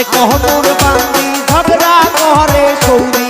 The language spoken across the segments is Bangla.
আরে কহ তোর বান্দি ঝগড়া করে সৌরি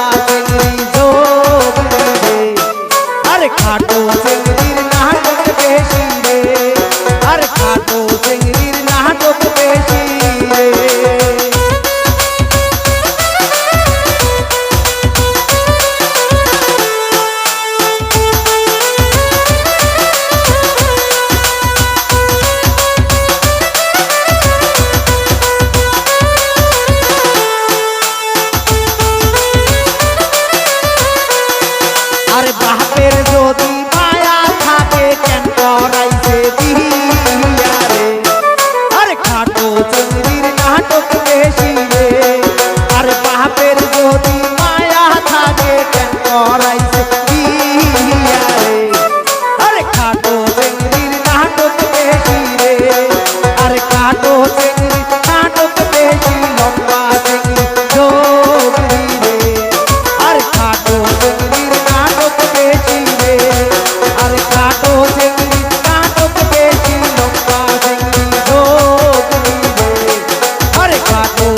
i don't part